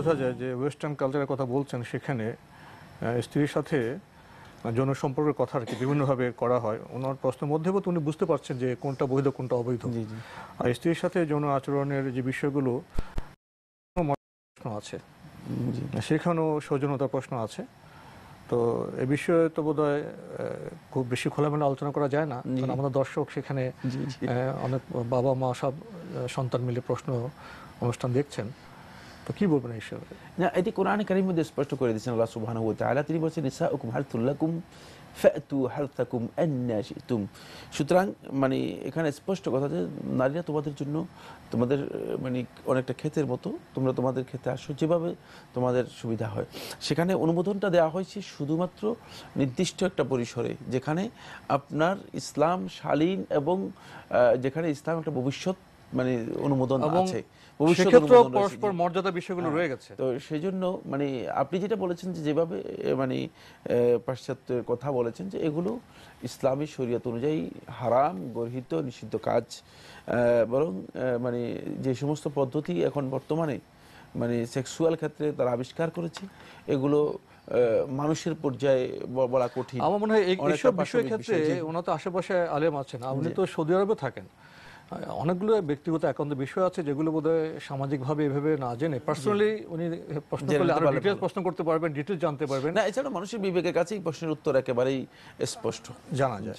বোঝা যায় যে ওয়েস্টার্ন কালচারের কথা বলছেন সেখানে স্ত্রীর সাথে যৌন সম্পর্কের কথা আর কি বিভিন্নভাবে করা হয়। ওনার প্রশ্নের মধ্যে উনি বুঝতে পারছেন যে কোনটা বৈধ কোনটা অবৈধ। আর স্ত্রীর সাথে যৌন আচরণের যে বিষয়গুলো প্রশ্ন আছে। সেখানেও সৌজন্যতার প্রশ্ন আছে। তো এ বিষয়ে তো বোধ হয় খুব বেশি খোলামেলা আলোচনা করা যায় না। কারণ আমাদের দর্শক সেখানে অনেক বাবা মা সব সন্তান মিলে প্রশ্ন অনুষ্ঠান দেখছেন। তো কি বলবেন এই বিষয়ে? না, এটি কোরআন কারিম মধ্যে স্পষ্ট করে দিয়েছেন আল্লাহ সুবহানাহু ওয়া তাআলা। তিনি বলেছেন নিসাউকুম হারথুল লাকুম ফাতু হারথাকুম আন্না শিতুম। সুতরাং মানে এখানে স্পষ্ট কথা যে, নারীরা তোমাদের জন্য, তোমাদের মানে অনেকটা ক্ষেতের মতো, তোমরা তোমাদের ক্ষেতে আসো, যেভাবে তোমাদের সুবিধা হয়। সেখানে অনুমোদনটা দেওয়া হয়েছে শুধুমাত্র নির্দিষ্ট একটা পরিসরে, যেখানে আপনার ইসলাম শালীন এবং যেখানে ইসলাম একটা ভবিষ্যৎ মানে অনুমোদন আছে ভবিষ্যৎ সেক্ষেত্রেও অনুমোদন রয়েছে। পরস্পর মর্যাদা বিষয়গুলো। রয়ে গেছে তো সেই জন্য মানে আপনি যেটা বলেছেন যে যেভাবে মানে পাশ্চাত্যের কথা বলেছেন যে এগুলো ইসলামী শরীয়ত অনুযায়ী হারাম গর্হিত নিষিদ্ধ কাজ বরং মানে যে সমস্ত পদ্ধতি এখন বর্তমানে মানে সেক্সুয়াল ক্ষেত্রে তারা আবিষ্কার করেছে এগুলো আহ, মানুষের পর্যায়ে বলা কঠিন আমার মনে হয় এইসব বিষয়ের ক্ষেত্রে ওনার তো আশেপাশে আলেম আছেন আপনি তো সৌদি আরবে থাকেন অনেকগুলো ব্যক্তিগত একান্ত বিষয় আছে যেগুলো বোধহয় সামাজিকভাবে এভাবে না জেনে। পার্সোনালি উনি প্রশ্ন করলে আরও ডিটেলস প্রশ্ন করতে পারবেন ডিটেলস জানতে পারবেন। না এছাড়া মানুষের বিবেকের কাছেই প্রশ্নের উত্তর একেবারেই স্পষ্ট। জানা যায়।